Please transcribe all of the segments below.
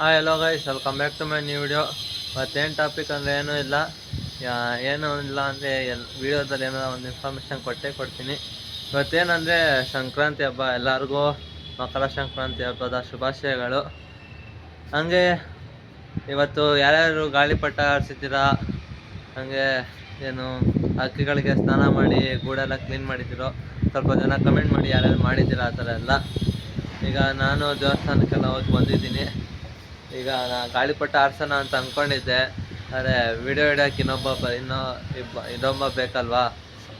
Hi hello guys welcome back to my new video ಮತ್ತೇನು topic ಅಂದರೆ ಏನೂ ಇಲ್ಲ. ಏನೂ ಇಲ್ಲ ಅಂದರೆ ಎಲ್, ವಿಡಿಯೋದಲ್ಲಿ ಏನೋ ಒಂದು ಇನ್ಫಾರ್ಮೇಷನ್ ಕೊಟ್ಟೇ ಕೊಡ್ತೀನಿ. ಇವತ್ತೇನಂದರೆ ಸಂಕ್ರಾಂತಿ ಹಬ್ಬ, ಎಲ್ಲರಿಗೂ ಮಕರ ಸಂಕ್ರಾಂತಿ ಹಬ್ಬದ ಶುಭಾಶಯಗಳು. ಹಂಗೆ ಇವತ್ತು ಯಾರ್ಯಾರು ಗಾಳಿಪಟ ಆಡಿಸಿದ್ದೀರಾ ಹಾಗೆ ಏನು ಹಕ್ಕಿಗಳಿಗೆ ಸ್ನಾನ ಮಾಡಿ, ಗೂಡೆಲ್ಲ ಕ್ಲೀನ್ ಮಾಡಿದ್ದೀರೋ? ಸ್ವಲ್ಪ ಜನ ಕಮೆಂಟ್ ಮಾಡಿ ಯಾರ್ಯಾರು ಮಾಡಿದ್ದೀರಾ ಆ ಥರ ಎಲ್ಲ. ಈಗ ನಾನು ದೇವಸ್ಥಾನಕ್ಕೆಲ್ಲ ಹೋಗಿ ಬಂದಿದ್ದೀನಿ. ಈಗ ನಾ ಆರ್ಸೋಣ ಅಂತ ಅಂದ್ಕೊಂಡಿದ್ದೆ ಆದರೆ ವಿಡಿಯೋ ಹಿಡಿಯೋಕೆ ಇನ್ನೊಬ್ಬ ಬ ಇನ್ನೂ ಇಬ್ಬ ಇನ್ನೊಬ್ಬ ಬೇಕಲ್ವಾ?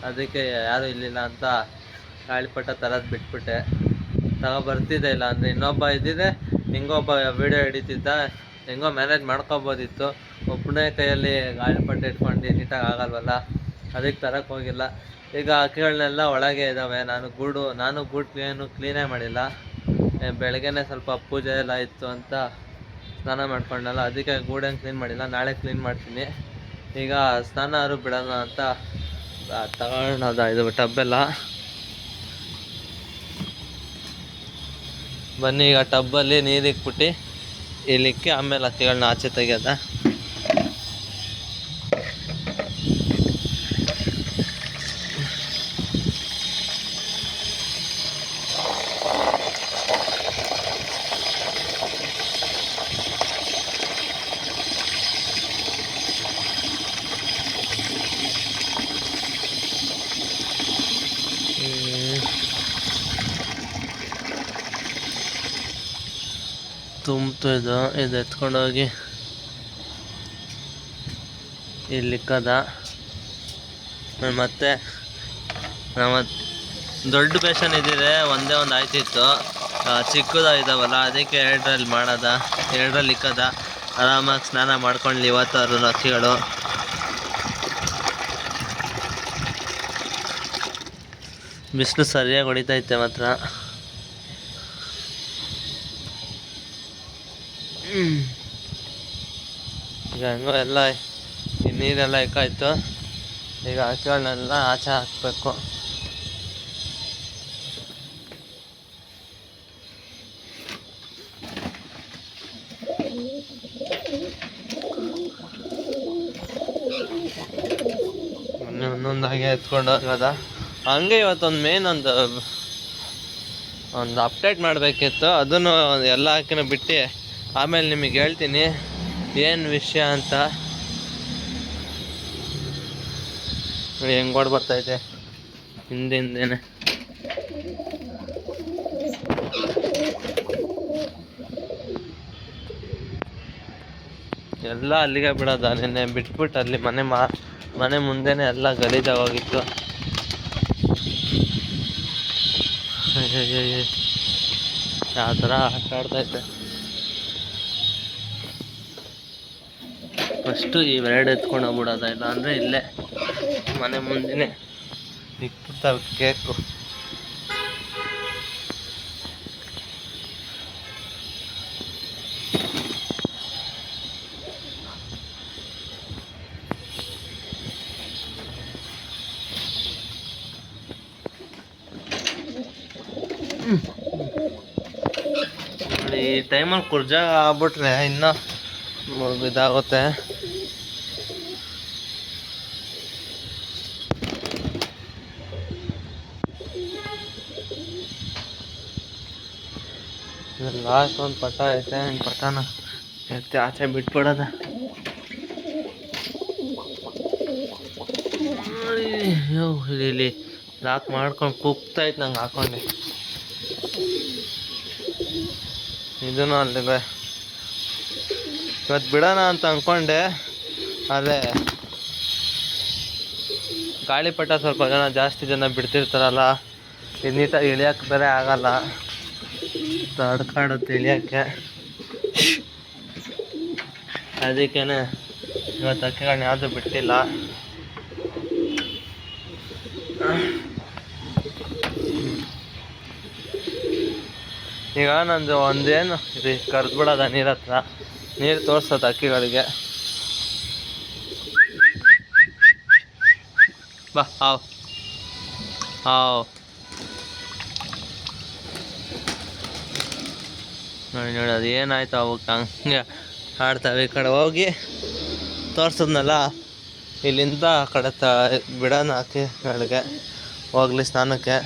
ಅದಕ್ಕೆ ಯಾರೂ ಇಲ್ಲಿಲ್ಲ ಅಂತ ಗಾಳಿಪಟ್ಟ ತರೋದು ಬಿಟ್ಬಿಟ್ಟೆ. ತಗೋ ಬರ್ತಿದ್ದೆ ಇಲ್ಲ ಅಂದರೆ ಇನ್ನೊಬ್ಬ ಇದ್ದಿದ್ದೆ ಹೆಂಗೊಬ್ಬ ವಿಡಿಯೋ ಹಿಡಿತಿದ್ದ, ಹೆಂಗೋ ಮ್ಯಾನೇಜ್ ಮಾಡ್ಕೊಬೋದಿತ್ತು. ಒಬ್ಬನೇ ಕೈಯಲ್ಲಿ ಗಾಳಿಪಟ್ಟ ಇಟ್ಕೊಂಡು ನೀಟಾಗಿ ಆಗಲ್ವಲ್ಲ? ಅದಕ್ಕೆ ತರಕ್ಕೆ ಹೋಗಿಲ್ಲ. ಈಗ ಹಕ್ಕಿಗಳನ್ನೆಲ್ಲ ಒಳಗೆ ಇದ್ದಾವೆ ನಾನು ಗೂಡು ನಾನು ಗೂಡು ಕ್ಲೀನು ಕ್ಲೀನೇ ಮಾಡಿಲ್ಲ. ಬೆಳಗ್ಗೆನೇ ಸ್ವಲ್ಪ ಪೂಜೆ ಎಲ್ಲ ಇತ್ತು ಅಂತ ಸ್ನಾನ ಮಾಡ್ಕೊಂಡಲ್ಲ ಅದಕ್ಕೆ ಗೋಡೆನ್ ಕ್ಲೀನ್ ಮಾಡಿಲ್ಲ, ನಾಳೆ ಕ್ಲೀನ್ ಮಾಡ್ತೀನಿ. ಈಗ ಸ್ನಾನ ಆದ್ರು ಬಿಡೋಣ ಅಂತ ತಗೊಳ್ಳೋದ ಇದು ಟಬ್ಬೆಲ್ಲ ಬನ್ನಿ, ಈಗ ಟಬ್ಬಲ್ಲಿ ನೀರು ಇಲ್ಲಿಕ್ಕೆ ಆಮೇಲೆ ಹತ್ತಿಗಳನ್ನ ಆಚೆ ತೆಗಿಯೋದ. ತುಂಬ್ತು ಇದು. ಇದು ಎತ್ಕೊಂಡೋಗಿ ಇಲ್ಲಿ ಕದ. ಆಮೇಲ್ ಮತ್ತೆ ನಮ್ಮ ದೊಡ್ಡ ಪೇಷನ್ ಇದ್ದಿದೆ. ಒಂದೇ ಒಂದು ಆಯ್ತಿತ್ತು. ಆ, ಚಿಕ್ಕದ ಇದಾವಲ್ಲ ಅದಕ್ಕೆ ಎರಡರಲ್ಲಿ ಮಾಡೋದ. ಎರಡರಲ್ಲಿ ಇಕ್ಕದ. ಆರಾಮಾಗಿ ಸ್ನಾನ ಮಾಡ್ಕೊಂಡ್ಲಿ ಇವತ್ತಾರು ಹಕ್ಕಿಗಳು ಬಿಸಿಲು ಸರಿಯಾಗಿ ಹೊಡಿತೈತೆ ಮಾತ್ರ. ಈಗ ಹೆಂಗೋ ಎಲ್ಲ ಈ ನೀರೆಲ್ಲ ಇಕ್ಕಾಯ್ತು. ಈಗ ಹಕ್ಕಿಗಳನ್ನೆಲ್ಲ ಆಚೆ ಹಾಕಬೇಕು. ಒಂದೊಂದಾಗೆ ಎತ್ಕೊಂಡು ಹೋಗೋದ. ಹಂಗೆ ಇವತ್ತೊಂದು ಮೇನ್ ಒಂದು ಒಂದು ಅಪ್ಡೇಟ್ ಮಾಡಬೇಕಿತ್ತು. ಅದನ್ನು ಎಲ್ಲ ಹಾಕಿನ ಬಿಟ್ಟು ಆಮೇಲೆ ನಿಮಗೆ ಹೇಳ್ತೀನಿ, ಏನು ವಿಷಯ ಅಂತ. ನೋಡಿ, ಹೆಂಗೆ ಓಡ್ ಬರ್ತೈತೆ ಹಿಂದಿಂದೇನೆ. ಎಲ್ಲ ಅಲ್ಲಿಗೆ ಬಿಡೋದ ನಿನ್ನೆ ಬಿಟ್ಬಿಟ್ಟು ಅಲ್ಲಿ ಮನೆ ಮಾ, ಮನೆ ಮುಂದೆನೆ ಎಲ್ಲ ಗಲೀಜಾಗೋಗಿತ್ತು. ಯಾವ ಥರ ಆಟ ಆಡ್ತೈತೆ ಫಸ್ಟು ಇವೆರಡು ಎತ್ಕೊಂಡು ಹೋಗ್ಬಿಡೋದ ಇಲ್ಲ ಅಂದರೆ ಇಲ್ಲೇ ಮನೆ ಮುಂದೆನೆ ಇಕ್ಬಿಡ್ತಾವೆ ಕೇಕು ಈ ಟೈಮಲ್ಲಿ ಕುರ್ಜಾಗ ಆಗ್ಬಿಟ್ರೆ ಇನ್ನೂ ಇದಾಗುತ್ತೆ ಲಾಸ್ಟ್ ಒಂದು ಪಟ ಐತೆ, ಹಿಂಗೆ ಪಟನ ಎತ್ತಿ ಆಚೆ ಬಿಟ್ಬಿಡೋದ. ಇಲ್ಲಿ ಲಾಕ್ ಮಾಡ್ಕೊಂಡು ಕುಗ್ತೈತೆ ನಂಗೆ ಹಾಕೊಂಡೆ. ಇದನ್ನು ಅಲ್ಲಿದೆ ಇವತ್ತು ಬಿಡೋಣ ಅಂತ ಅಂದ್ಕೊಂಡೆ ಅದೇ ಗಾಳಿಪಟ ಸ್ವಲ್ಪ ಜನ ಜಾಸ್ತಿ ಜನ ಬಿಡ್ತಿರ್ತಾರಲ್ಲ ಇದು ನೀಟಾಗಿ ಬೇರೆ ಆಗಲ್ಲ. ತಡ್ಕಾಡುತ್ತೆ ಇಳಿಯೋಕ್ಕೆ. ಅದಕ್ಕೇನೆ ಇವತ್ತು ಹಕ್ಕಿಗಳನ್ನ ಯಾವುದು ಬಿಟ್ಟಿಲ್ಲ. ಈಗ ನಂದು ಒಂದೇನು ಇದು ಕರೆದ್ಬಿಡೋದ ನೀರ ಹತ್ರ. ನೀರು ತೋರಿಸೋದು ಹಕ್ಕಿಗಳಿಗೆ ಬಾ, ಹಾವು. ಹಾವ್. ನೋಡಿ ನೋಡಿ, ಅದು ಏನಾಯ್ತು ಅವಕ್ಕೆ ಹಂಗೆ ಆಡ್ತಾವೆ ಈ ಕಡೆ ಹೋಗಿ. ತೋರ್ಸದ್ನಲ್ಲ, ಇಲ್ಲಿಂದ ಆ ಕಡೆ ತ, ಬಿಡೋಣ ಹಾಕಿ ಅಡುಗೆ ಹೋಗ್ಲಿ ಸ್ನಾನಕ್ಕೆ.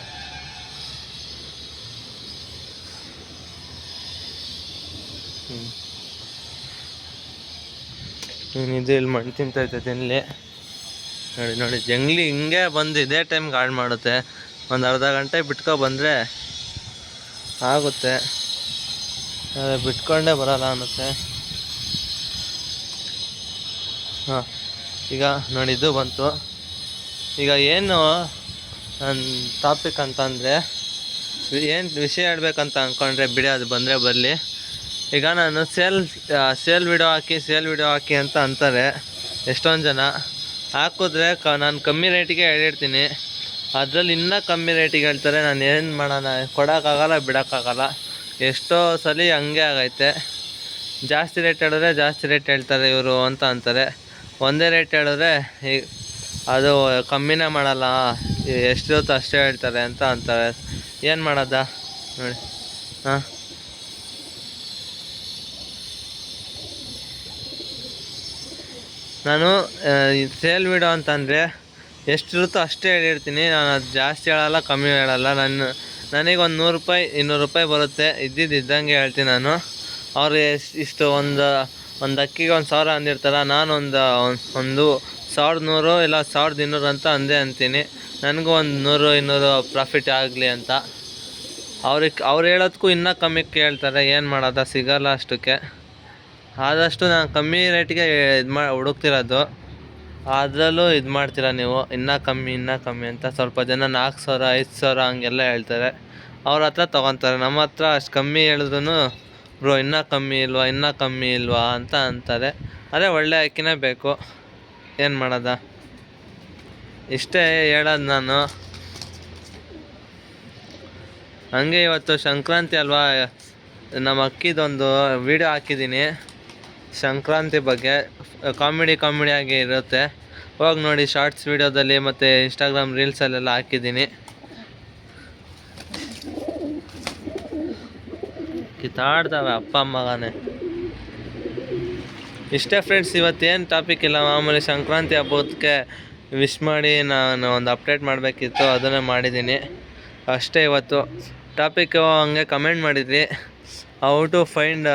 ಇದು ಇಲ್ಲಿ ಮಣ್ಣು ತಿಂತೈತೆ ತಿನ್ನಲಿ ನೋಡಿ ನೋಡಿ, ಜಂಗ್ಲಿ ಹಿಂಗೆ ಬಂದು ಇದೇ ಟೈಮ್ಗೆ ಹಾಳು ಮಾಡುತ್ತೆ. ಒಂದು ಅರ್ಧ ಗಂಟೆ ಬಿಟ್ಕೊ ಬಂದರೆ ಆಗುತ್ತೆ. ಬಿಟ್ಕೊಂಡೇ ಬರಲ್ಲ ಅನ್ನುತ್ತೆ. ಹಾಂ, ಈಗ ನೋಡಿದ್ದು ಬಂತು. ಈಗ ಏನು ನನ್ನ ಟಾಪಿಕ್ ಅಂತಂದರೆ ಏನು ವಿಷಯ ಹೇಳ್ಬೇಕಂತ ಅಂದ್ಕೊಂಡ್ರೆ ಬಿಡಿ, ಅದು ಬಂದರೆ ಬರಲಿ. ಈಗ ನಾನು ಸೇಲ್ ಸೇಲ್ ವಿಡಿಯೋ ಹಾಕಿ ಸೇಲ್ ವಿಡಿಯೋ ಹಾಕಿ ಅಂತ ಅಂತಾರೆ ಎಷ್ಟೊಂದು ಜನ. ಹಾಕಿದ್ರೆ ಕ, ನಾನು ಕಮ್ಮಿ ರೇಟಿಗೆ ಹೇಳಿರ್ತೀನಿ. ಅದರಲ್ಲಿ ಇನ್ನೂ ಕಮ್ಮಿ ರೇಟಿಗೆ ಹೇಳ್ತಾರೆ, ನಾನು ಏನು ಮಾಡೋಣ, ಕೊಡೋಕ್ಕಾಗಲ್ಲ, ಬಿಡೋಕ್ಕಾಗಲ್ಲ. ಎಷ್ಟೋ ಸಲ ಹಂಗೆ ಆಗೈತೆ. ಜಾಸ್ತಿ ರೇಟ್ ಹೇಳಿದ್ರೆ ಜಾಸ್ತಿ ರೇಟ್ ಹೇಳ್ತಾರೆ ಇವರು ಅಂತ ಅಂತಾರೆ. ಒಂದೇ ರೇಟ್ ಹೇಳಿದ್ರೆ ಈ ಅದು ಕಮ್ಮಿನೇ ಮಾಡಲ್ಲ ಎಷ್ಟಿರುತ್ತೋ ಅಷ್ಟೇ ಹೇಳ್ತಾರೆ ಅಂತ ಅಂತಾರೆ. ಏನು ಮಾಡೋದ? ನೋಡಿ. ಹಾಂ. ನಾನು ಸೇಲ್ ವಿಡೋ ಅಂತಂದರೆ ಎಷ್ಟಿರುತ್ತೋ ಅಷ್ಟೇ ಹೇಳಿರ್ತೀನಿ. ನಾನು ಅದು ಜಾಸ್ತಿ ಹೇಳಲ್ಲ, ಕಮ್ಮಿ ಹೇಳಲ್ಲ. ನನ್ನ ನನಗೆ ಒಂದು ನೂರು ರೂಪಾಯಿ, ಇನ್ನೂರು ರೂಪಾಯಿ ಬರುತ್ತೆ. ಇದ್ದಿದ್ದು ಇದ್ದಂಗೆ ಹೇಳ್ತೀನಿ ನಾನು. ಅವ್ರು ಎಷ್ಟು ಇಷ್ಟು ಒಂದು ಒಂದು ಅಕ್ಕಿಗೆ ಒಂದು ಸಾವಿರ ಅಂದಿರ್ತಾರೆ. ನಾನು ಒಂದು ಒಂದು ಸಾವಿರದ ನೂರು ಇಲ್ಲ ಸಾವಿರದ ಇನ್ನೂರು ಅಂತ ಅಂದೇ ಅಂತೀನಿ. ನನಗೂ ಒಂದು ನೂರು, ಇನ್ನೂರು ಪ್ರಾಫಿಟ್ ಆಗಲಿ ಅಂತ. ಅವ್ರಿಗೆ ಅವ್ರು ಹೇಳೋದಕ್ಕೂ ಇನ್ನೂ ಕಮ್ಮಿ ಕೇಳ್ತಾರೆ. ಏನು ಮಾಡೋದ? ಸಿಗೋಲ್ಲ ಅಷ್ಟಕ್ಕೆ. ಆದಷ್ಟು ನಾನು ಕಮ್ಮಿ ರೇಟಿಗೆ ಇದು ಮಾಡಿ ಹುಡುಕ್ತಿರೋದು. ಅದರಲ್ಲೂ ಇದು ಮಾಡ್ತೀರಾ ನೀವು? ಇನ್ನೂ ಕಮ್ಮಿ ಇನ್ನೂ ಕಮ್ಮಿ ಅಂತ ಸ್ವಲ್ಪ ಜನ ನಾಲ್ಕು ಸಾವಿರ, ಐದು ಸಾವಿರ ಹಂಗೆಲ್ಲ ಹೇಳ್ತಾರೆ. ಅವ್ರ ಹತ್ರ ತೊಗೊತಾರೆ. ನಮ್ಮ ಹತ್ರ ಅಷ್ಟು ಕಮ್ಮಿ ಹೇಳಿದ್ರು ಬ್ರೋ, ಇನ್ನೂ ಕಮ್ಮಿ ಇಲ್ವಾ, ಇನ್ನೂ ಕಮ್ಮಿ ಇಲ್ವಾ? ಅಂತ ಅಂತಾರೆ. ಅದೇ ಒಳ್ಳೆ ಅಕ್ಕಿನೇ ಬೇಕು. ಏನು ಮಾಡೋದ? ಇಷ್ಟೇ ಹೇಳೋದು ನಾನು. ಹಂಗೆ ಇವತ್ತು ಸಂಕ್ರಾಂತಿ ಅಲ್ವಾ? ನಮ್ಮ ಅಕ್ಕಿದೊಂದು ವಿಡಿಯೋ ಹಾಕಿದ್ದೀನಿ. ಸಂಕ್ರಾಂತಿ ಬಗ್ಗೆ. ಕಾಮಿಡಿ ಕಾಮಿಡಿಯಾಗಿ ಇರುತ್ತೆ. ಹೋಗಿ ನೋಡಿ ಶಾರ್ಟ್ಸ್ ವಿಡಿಯೋದಲ್ಲಿ ಮತ್ತು ಇನ್ಸ್ಟಾಗ್ರಾಮ್ ರೀಲ್ಸಲ್ಲೆಲ್ಲ ಹಾಕಿದ್ದೀನಿ. ಕಿತ್ತಾಡ್ತಾವೆ ಅಪ್ಪ ಅಮ್ಮಗಾನೇ. ಇಷ್ಟೇ ಫ್ರೆಂಡ್ಸ್ ಇವತ್ತೇನು ಟಾಪಿಕ್ ಇಲ್ಲ? ಮಾಮೂಲಿ ಸಂಕ್ರಾಂತಿ ಹಬ್ಬಕ್ಕೆ ವಿಶ್ ಮಾಡಿ ನಾನು ಒಂದು ಅಪ್ಡೇಟ್ ಮಾಡಬೇಕಿತ್ತು, ಅದನ್ನೇ ಮಾಡಿದ್ದೀನಿ. ಅಷ್ಟೇ ಇವತ್ತು. ಟಾಪಿಕ್ಕು ಹಂಗೆ ಕಮೆಂಟ್ ಮಾಡಿದ್ರಿ. ಹೌ ಟು ಫೈಂಡ್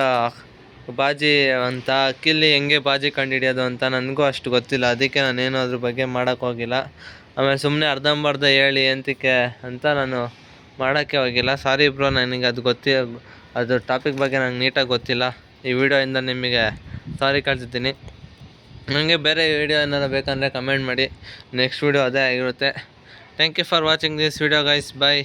ಬಾಜಿ ಅಂತ, ಅಕ್ಕಿಲಿ ಹೆಂಗೆ ಬಾಜಿ ಕಂಡುಹಿಡಿಯೋದು ಅಂತ ನನಗೂ ಅಷ್ಟು ಗೊತ್ತಿಲ್ಲ. ಅದಕ್ಕೆ ನಾನೇನು ಅದ್ರ ಬಗ್ಗೆ ಮಾಡೋಕ್ಕೆ ಹೋಗಿಲ್ಲ. ಆಮೇಲೆ ಸುಮ್ಮನೆ ಅರ್ಧಂಬರ್ಧ ಹೇಳಿ ಎಂತಕ್ಕೆ ಅಂತ ನಾನು ಮಾಡೋಕ್ಕೆ ಹೋಗಿಲ್ಲ. ಸಾರಿ ಬ್ರೋ ನನಗೆ ಅದು ಗೊತ್ತಿ, ಅದು ಟಾಪಿಕ್ ಬಗ್ಗೆ ನಂಗೆ ನೀಟಾಗಿ ಗೊತ್ತಿಲ್ಲ. ಈ ವಿಡಿಯೋಯಿಂದ ನಿಮಗೆ ಸಾರಿ ಕಳಿಸಿದ್ದೀನಿ ನನಗೆ ಬೇರೆ ವಿಡಿಯೋ ಏನಾರು ಬೇಕಂದರೆ ಕಮೆಂಟ್ ಮಾಡಿ. ನೆಕ್ಸ್ಟ್ ವಿಡಿಯೋ ಅದೇ ಆಗಿರುತ್ತೆ. Thank you for watching this video guys bye